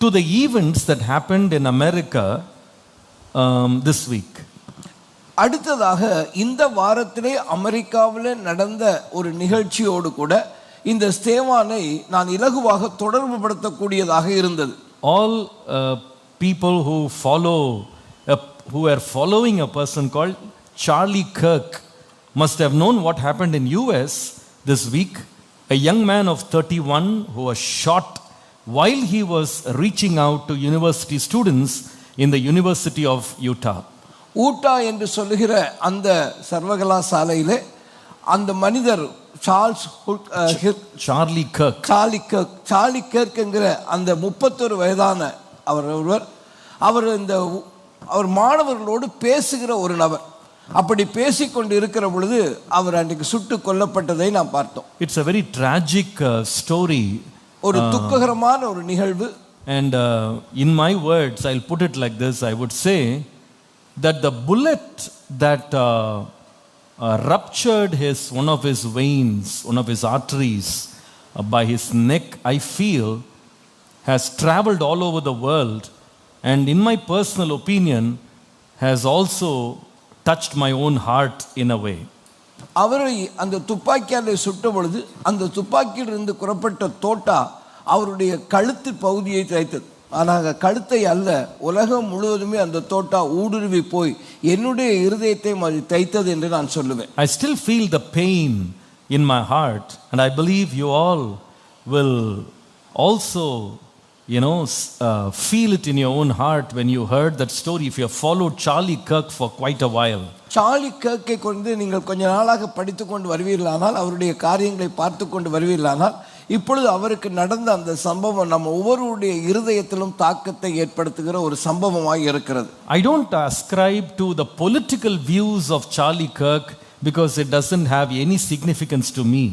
to the events that happened in America um, this week. அடுத்ததாக இந்த வாரத்திலே அமெரிக்காவில் நடந்த ஒரு நிகழ்ச்சியோடு கூட இந்த ஸ்தேவானை நான் இலகுவாக தொடர்பு படுத்தக்கூடியதாக இருந்தது All uh, people who follow, a, who are following a person called Charlie Kirk must have known what happened in US this week. A young man of 31 who was shot while he was reaching out to university students in the University of Utah. Utah என்று சொல்லுகிற அந்த சர்வகலாசாலையிலே அந்த மனிதர் Charles. Charlie Kirk Charlie Kirk என்கிற அந்த முப்பத்தொரு வயதான அவர் ஒருவர் அவர் இந்த அவர் மாணவர்களோடு பேசுகிற ஒரு நபர் அப்படி பேசிக்கொண்டு இருக்கிற பொழுது அவர் அன்றைக்கு சுட்டு கொல்லப்பட்டதை நாம் பார்த்தோம் It's a very tragic uh, story. ஒரு துக்ககரமான ஒரு நிகழ்வு And uh, in my words, I'll put it like this I would say that the bullet that uh, uh, ruptured his, one of his veins, one of his arteries uh, by his neck, I feel, has traveled all over the world. And in my personal opinion, has also touched my own heart in a way. அவரை அந்த துப்பாக்கியால் சுட்ட பொழுது அந்த துப்பாக்கியிலிருந்து புறப்பட்ட தோட்டா அவருடைய கழுத்து பகுதியை தைத்தது ஆனால் கழுத்தை அல்ல உலகம் முழுவதுமே அந்த தோட்டா ஊடுருவி போய் என்னுடைய இருதயத்தை அது தைத்தது என்று நான் சொல்லுவேன். I still feel the pain in my heart and I believe you all will also you know, uh, feel it in your own heart when you heard that story. If you have followed Charlie Kirk for quite a while, Charlie கேக்கை கொண்டு நீங்கள் கொஞ்ச நாளாக படித்து கொண்டு வருவீர்களானால் அவருடைய காரியங்களை பார்த்து கொண்டு வருவீர்களானால் இப்பொழுது அவருக்கு நடந்த அந்த சம்பவம் நம்ம ஒவ்வொருடைய இருதயத்திலும் தாக்கத்தை ஏற்படுத்துகிற ஒரு சம்பவமாய் இருக்கிறது I don't ascribe to the political views of Charlie Kirk because it doesn't have any significance to me.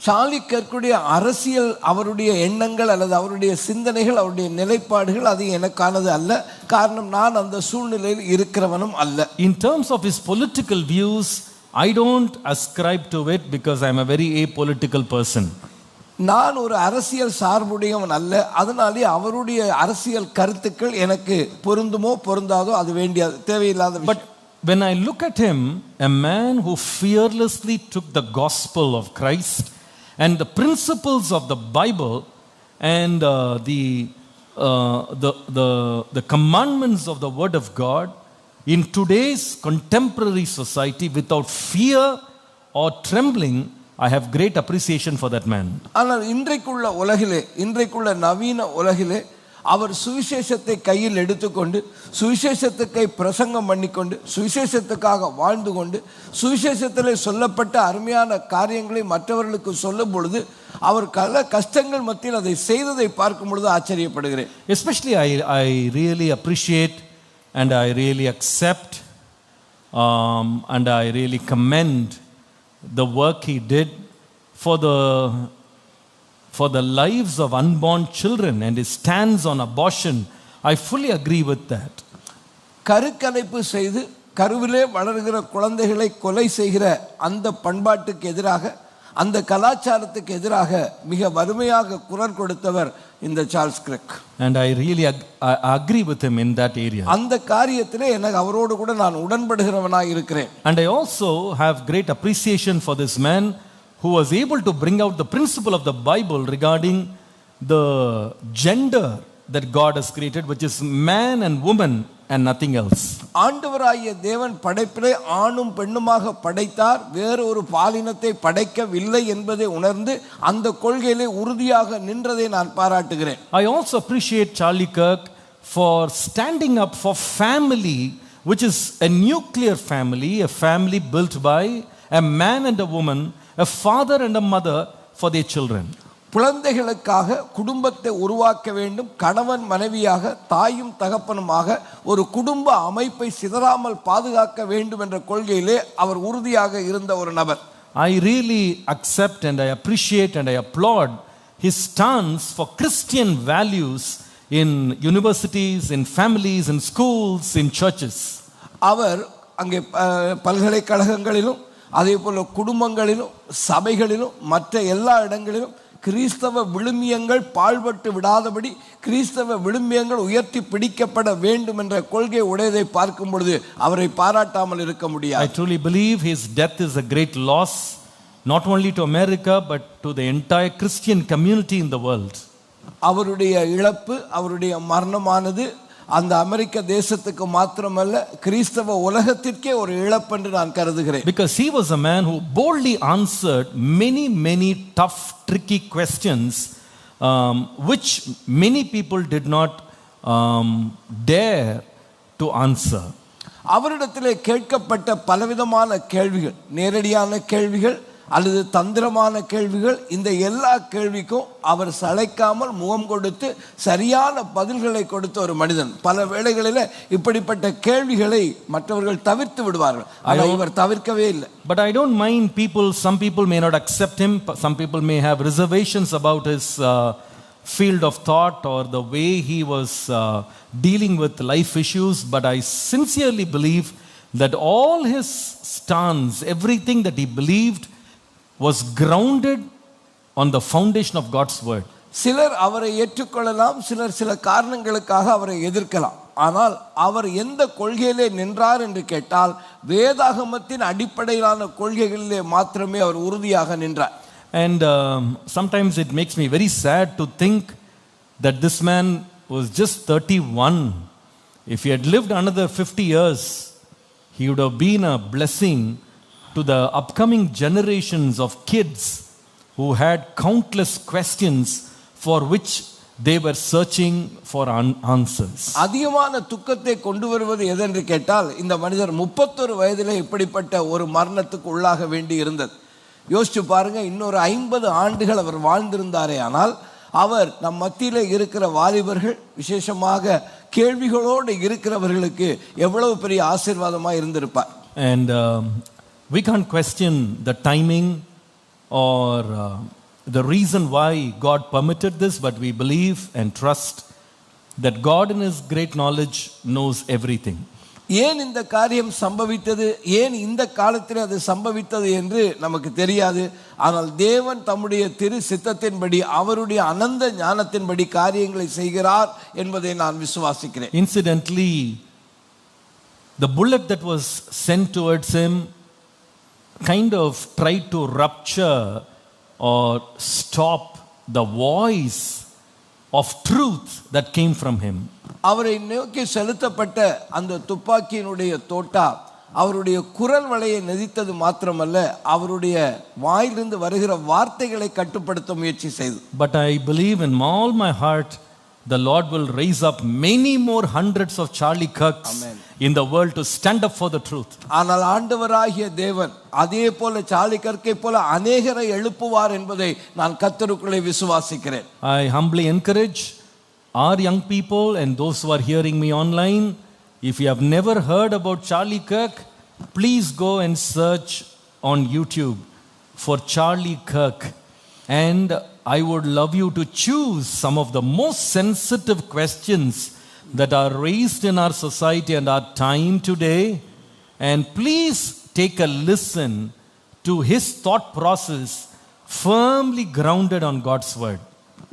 Charlie கர்க்குடைய அரசியல் அவருடைய எண்ணங்கள் அல்லது அவருடைய சிந்தனைகள் அவருடைய நிலைப்பாடுகள் அது எனக்கானது அல்ல காரணம் நான் அந்த சூழ்நிலையில் இருக்கிறவனும் அல்ல In terms of his political views, I don't ascribe to it because I'm a very apolitical person. நான் ஒரு அரசியல் சார்புடையவன் அல்ல அதனாலே அவருடைய அரசியல் கருத்துக்கள் எனக்கு பொருந்துமோ பொருந்தாதோ அது வேண்டிய தேவையில்லாத. But when I look at him, a man who fearlessly took the gospel of Christ and the principles of the Bible and uh, the, uh, the, the, the commandments of the Word of God in today's contemporary society without fear or trembling, I have great appreciation for that man. ஆனால் இன்றைக்குள்ள உலகிலே இன்றைக்குள்ள நவீன உலகிலே அவர் சுவிசேஷத்தை கையில் எடுத்துக்கொண்டு சுவிசேஷத்துக்கை பிரசங்கம் பண்ணிக்கொண்டு சுவிசேஷத்துக்காக வாழ்ந்து கொண்டு சுவிசேஷத்திலே சொல்லப்பட்ட அருமையான காரியங்களை மற்றவர்களுக்கு சொல்லும் பொழுது அவர் கல கஷ்டங்கள் மத்தியில் அதை செய்ததை பார்க்கும் பொழுது ஆச்சரியப்படுகிறேன். Especially I I really appreciate and I really accept and I really comment the work he did for the for the lives of unborn children and his stance on abortion. I fully agree with that. கருக்கலைப்பு செய்து கருவிலே வளர்கிற குழந்தைகளை கொலை செய்கிற அந்த பண்பாட்டுக்கு எதிராக அந்த கலாச்சாரத்துக்கு எதிராக மிக வறுமையாக குரல் கொடுத்தவர் இந்த Charles Kirk And I really ag- I agree with him in that area. அந்த காரியத்திலே எனக்கு அவரோடு கூட நான் உடன்படுகிறவனாக இருக்கிறேன் And I also have great appreciation for this man who was able to bring out the principle of the Bible regarding the gender that God has created, which is man and woman and nothing else. ஆண்டவராகிய தேவன் படைப்பிலே ஆணும் பெண்ணுமாக படைத்தார் வேறு ஒரு பாலினத்தை படைக்கவில்லை என்பதை உணர்ந்து அந்த கொள்கையிலே உறுதியாக நின்றதை நான் பாராட்டுகிறேன் I also appreciate Charlie Kirk for standing up for family, which is a nuclear family, a family built by a man and a woman, a father and a mother for their children. குழந்தைகளுக்காக குடும்பத்தை உருவாக்க வேண்டும் கணவன் மனைவியாக தாயும் தகப்பனுமாக ஒரு குடும்ப அமைப்பை சிதறாமல் பாதுகாக்க வேண்டும் என்ற கொள்கையிலே அவர் உறுதியாக இருந்த ஒரு நபர் I really accept and I appreciate and I applaud his stance for Christian values in universities, in families, in schools, in churches. அவர் அங்கே அஹ், பல்கலைக்கழகங்களிலும் அதே போல குடும்பங்களிலும் சபைகளிலும் மற்ற எல்லா இடங்களிலும் கிறிஸ்தவ விழுமியங்கள் பாழ்பட்டு விடாதபடி கிறிஸ்தவ விழுமியங்கள் உயர்த்தி பிடிக்கப்பட வேண்டும் என்ற கொள்கை உடையதை பார்க்கும் பொழுது அவரை பாராட்டாமல் இருக்க I முடியாது truly believe his death is a great loss, not only to America, but to the entire Christian community in the world. அவருடைய இழப்பு அவருடைய மரணமானது அந்த அமெரிக்க தேசத்துக்கு மாத்திரமல்ல கிறிஸ்தவ உலகத்திற்கே ஒரு இழப்பு என்று நான் கருதுகிறேன் Because he was a man who boldly answered many, many tough, tricky questions um, which many people did not um, dare to answer. அவரிடத்திலே கேட்கப்பட்ட பலவிதமான கேள்விகள் நேரடியான கேள்விகள் அல்லது தந்திரமான கேள்விகள் இந்த எல்லா கேள்விக்கும் அவர் சளைக்காமல் முகம் கொடுத்து சரியான பதில்களை கொடுத்த ஒரு மனிதன் பல வேளைகளில் இப்படிப்பட்ட கேள்விகளை மற்றவர்கள் தவிர்த்து விடுவார்கள் ஆனால் இவர் தவிர்க்கவே இல்லை I don't mind people, some people may not accept him, some people may have reservations about his uh, field of thought or the way he was uh, dealing with life issues, but I sincerely believe that all his stance, everything that he believed, was grounded on the foundation of God's word. சிலர் அவரை ஏற்றுக்கொள்ளலாம் சிலர் சில காரணங்களுக்காக அவரை எதிர்க்கலாம் ஆனால் அவர் எந்த கொள்கையிலே நின்றார் என்று கேட்டால் வேதாகமத்தின் அடிப்படையிலான கொள்கைகளிலே மாத்திரமே அவர் உறுதியாக நின்றார் And um, sometimes it makes me very sad to think that this man was just 31. If he had lived another 50 years, he would have been a blessing to the upcoming generations of kids who had countless questions for which they were searching for an- answers. அதிகமான துக்கத்தை கொண்டு வருவது எதென்று கேட்டால் இந்த மனிதர் முப்பத்தொரு வயதிலே இப்படிப்பட்ட ஒரு மரணத்துக்கு உள்ளாக வேண்டி இருந்தது யோசிச்சு பாருங்க இன்னொரு ஐம்பது ஆண்டுகள் அவர் வாழ்ந்திருந்தாரே ஆனால் அவர் நம் மத்தியிலே இருக்கிற வாலிபர்கள் விசேஷமாக கேள்விகளோடு இருக்கிறவர்களுக்கு எவ்வளவு பெரிய ஆசீர்வாதமாக இருந்திருப்பார் And um, we can't question the timing or uh, the reason why God permitted this, but we believe and trust that God, in His great knowledge, knows everything. ஏன் இந்த காரியம் சம்பவித்தது ஏன் இந்த காலத்தில் அது சம்பவித்தது என்று நமக்கு தெரியாது ஆனால் தேவன் தம்முடைய திரு சித்தத்தின்படி அவருடைய அனந்த ஞானத்தின்படி காரியங்களை செய்கிறார் என்பதை நான் விசுவாசிக்கிறேன் Incidentally, the bullet that was sent towards him kind of tried to rupture or stop the voice of truth that came from him. அவரை நோக்கி செலுத்தப்பட்ட அந்த துப்பாக்கியினுடைய தோட்டா அவருடைய குரல் வலையை நெதித்தது மாத்திரமல்ல அவருடைய வாயிலிருந்து வருகிற வார்த்தைகளை கட்டுப்படுத்த முயற்சி செய்தது But I believe in all my heart the Lord will raise up many more hundreds of Charlie Kirks in the world to stand up for the truth. ஆனால் ஆண்டவராகிய தேவன் அதே போல சாலி கற்கை போல அநேகரை எழுப்புவார் என்பதை நான் கத்தருக்குள்ளே விசுவாசிக்கிறேன் I humbly encourage our young people and those who are hearing me online if you have never heard about Charlie Kirk, please go and search on YouTube for Charlie Kirk. And I would love you to choose some of the most sensitive questions that are raised in our society and our time today. And please take a listen to his thought process firmly grounded on God's word.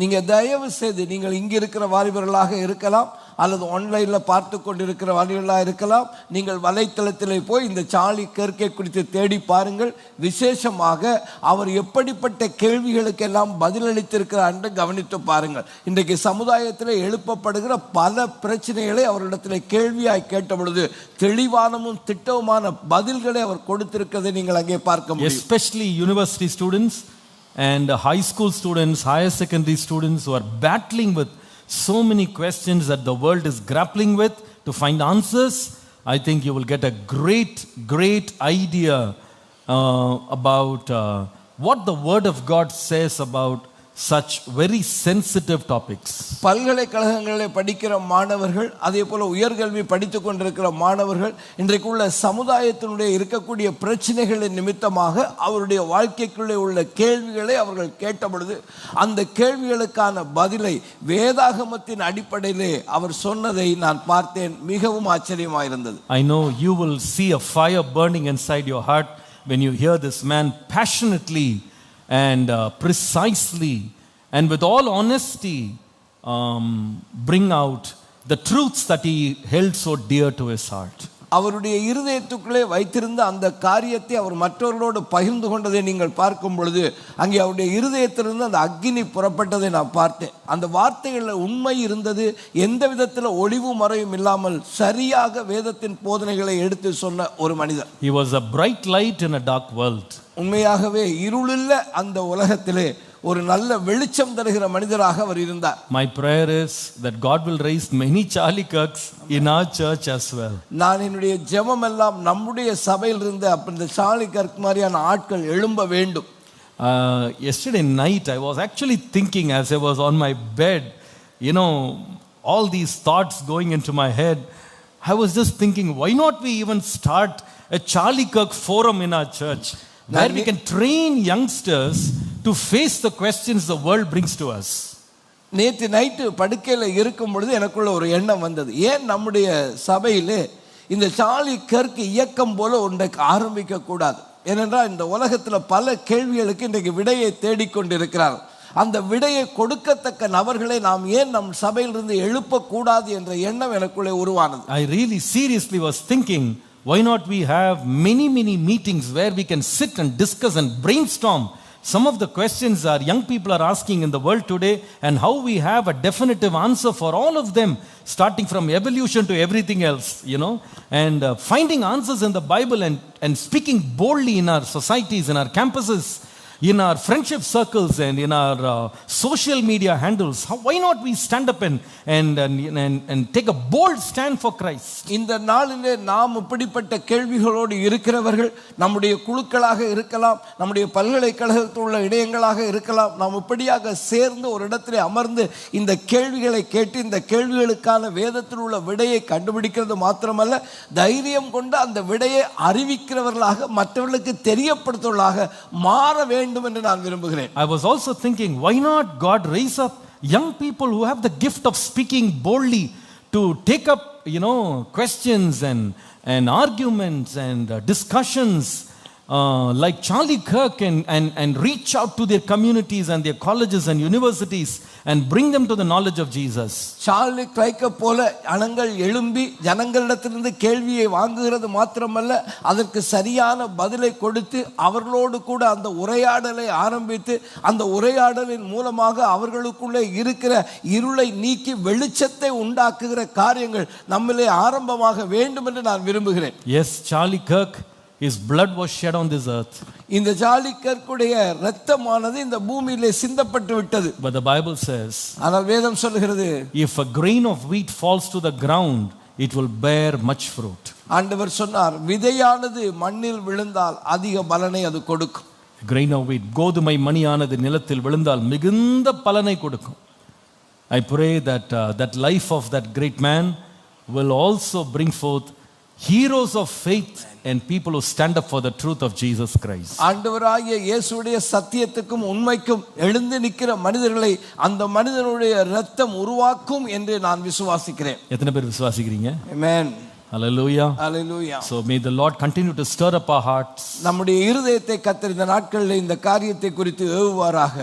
நீங்க தயவு செய்து நீங்கள் இங்க இருக்கிற வாலிபர்களாக இருக்கலாம் அல்லது ஆன்லைனில் பார்த்து கொண்டிருக்கிற வழிகளாக இருக்கலாம். நீங்கள் வலைத்தளத்தில் போய் இந்த சாலி கேர்க்கை குறித்து தேடி பாருங்கள். விசேஷமாக அவர் எப்படிப்பட்ட கேள்விகளுக்கெல்லாம் பதிலளித்திருக்கிறார் என்று கவனித்து பாருங்கள். இன்றைக்கு சமுதாயத்தில் எழுப்பப்படுகிற பல பிரச்சனைகளை அவரிடத்தில் கேள்வியாய் கேட்ட பொழுது தெளிவானமும் திட்டவுமான பதில்களை அவர் கொடுத்திருக்கிறதை நீங்கள் அங்கே பார்க்க முடியும். Especially university students and high school students higher secondary students are battling with so many questions that the world is grappling with to find answers. I think you will get a great, great idea uh, about uh, what the Word of God says about such very sensitive topics. பல்கலைக்கழகங்களில் படிக்கிற மாணவர்கள் அதே போல உயர்கல்வி படித்து கொண்டிருக்கிற மாணவர்கள் இன்றைக்குள்ள சமுதாயத்தினுடைய இருக்கக்கூடிய பிரச்சனைகளின் நிமித்தமாக அவருடைய வாழ்க்கைக்குள்ளே உள்ள கேள்விகளை அவர்கள் கேட்ட பொழுது அந்த கேள்விகளுக்கான பதிலை வேதாகமத்தின் அடிப்படையிலே அவர் சொன்னதை நான் பார்த்தேன் மிகவும் ஆச்சரியமாக இருந்தது I know you will see a fire burning inside your heart when you hear this man passionately and uh, precisely and with all honesty um, bring out the truths that he held so dear to his heart. அவருடைய இருதயத்துக்குள்ளே வைத்திருந்த அந்த காரியத்தை அவர் மற்றவர்களோடு பகிர்ந்து கொண்டதை நீங்கள் பார்க்கும் பொழுது அங்கே அவருடைய இருதயத்திலிருந்து அந்த அக்கினி புறப்பட்டதை நான் பார்த்தேன் அந்த வார்த்தைகளில் உண்மை இருந்தது எந்த விதத்தில் ஒளிவு மறையும் இல்லாமல் சரியாக வேதத்தின் போதனைகளை எடுத்து சொன்ன ஒரு மனிதர் He was a bright light in a dark world. உண்மையாகவே இருளுள்ள அந்த உலகத்திலே ஒரு நல்ல வெளிச்சம் தருகிற மனிதராக அவர் இருந்தார் My prayer is that God will raise many Charlie Kirks in our church as well. நான் என்னுடைய ஜெபம் எல்லாம் நம்முடைய சபையில் இருந்த அப்ப இந்த சாலி கர்க் மாதிரியான ஆட்கள் எழும்ப வேண்டும் Uh, yesterday night, I was actually thinking as I was on my bed, you know, all these thoughts going into my head. I was just thinking, why not we even start a Charlie Kirk forum in our church where we can train youngsters to face the questions the world brings to us? நேற்று night படுக்கையில் இருக்கும் பொழுது எனக்குள்ள ஒரு எண்ணம் வந்தது. ஏன் நம்முடைய சபையிலே இந்த சாலி கற்கு இயக்கம் போல ஒன்றை ஆரம்பிக்க கூடாது? ஏனென்றால் இந்த உலகத்தில் பல கேள்விகளுக்கு இன்றைக்கு விடையை தேடிக்கொண்டிருக்கிறார்கள் அந்த விடையை கொடுக்கத்தக்க நபர்களை நாம் ஏன் நம் சபையிலிருந்து எழுப்பக்கூடாது என்ற எண்ணம் எனக்குள்ளே உருவானது. I really seriously was thinking, why not we have many, many meetings where we can sit and discuss and brainstorm some of the questions our young people are asking in the world today and how we have a definitive answer for all of them, starting from evolution to everything else, you know, and uh, finding answers in the Bible and, and speaking boldly in our societies, in our campuses. In our friendship circles and in our uh, social media handles, how, why not we stand up and, and, and, and, and take a bold stand for Christ? இந்த நாளிலே நாம் இப்படிப்பட்ட கேள்விகளோடு இருக்கிறவர்கள் நம்முடைய குழுக்களாக இருக்கலாம் நம்முடைய பல்கலைக்கழகத்தில் உள்ள இடையங்களாக இருக்கலாம் நாம் இப்படியாக சேர்ந்து ஒரு இடத்திலே அமர்ந்து இந்த கேள்விகளை கேட்டு இந்த கேள்விகளுக்கான வேதத்தில் உள்ள விடையை கண்டுபிடிக்கிறது மாத்திரமல்ல தைரியம் கொண்டு அந்த விடையை அறிவிக்கிறவர்களாக மற்றவர்களுக்கு தெரியப்படுத்துவர்களாக மாற வேண்டும் என்று நான் விரும்புகிறேன் I was also thinking, why not God raise up young people who have the gift of speaking boldly to take up, you know, questions and, and arguments and uh, discussions uh, like Charlie Kirk and, and, and reach out to their communities and their colleges and universities and bring them to the knowledge of Jesus. Charlie கிளைக்க போல ஜனங்கள் எழும்பி ஜனங்களிடத்திலிருந்து கேள்வியை வாங்குகிறது மாத்திரமல்ல அதற்கு சரியான பதிலை கொடுத்து அவர்களோடு கூட அந்த உரையாடலை ஆரம்பித்து அந்த உரையாடலின் மூலமாக அவர்களுக்குள்ளே இருக்கிற இருளை நீக்கி வெளிச்சத்தை உண்டாக்குகிற காரியங்கள் நம்மிலே ஆரம்பமாக வேண்டும் என்று நான் விரும்புகிறேன் Yes, Charlie Kirk, his blood was shed on this earth. இந்த ஜாலிக்கற்குடைய இரத்தமானது இந்த பூமியிலே சிந்தப்பட்டு விட்டது But the Bible says, ஆனால் வேதம் சொல்லுகிறது if a grain of wheat falls to the ground, it will bear much fruit. ஆண்டவர் சொன்னார் விதையானது மண்ணில் விழுந்தால் அதிக பலனை அது கொடுக்கும் grain of wheat கோதுமை மணியானது நிலத்தில் விழுந்தால் மிகுந்த பலனை கொடுக்கும் I pray that uh, that life of that great man will also bring forth heroes of faith and people who stand up for the truth of Jesus Christ. ஆண்டவராகிய இயேசுடைய சத்தியத்துக்கும் உண்மைக்கும் எழுந்து நிற்கிற மனிதர்களை அந்த மனிதனுடைய இரத்தம் உருவாக்கும் என்று நான் விசுவாசிக்கிறேன் எத்தனை பேர் விசுவாசிக்கிறீங்க Amen. Hallelujah. Hallelujah. So may the Lord continue to stir up our hearts நம்முடைய இருதயத்தை கத்தர் இந்த நாட்களில் இந்த காரியத்தை குறித்து ஏவுவாராக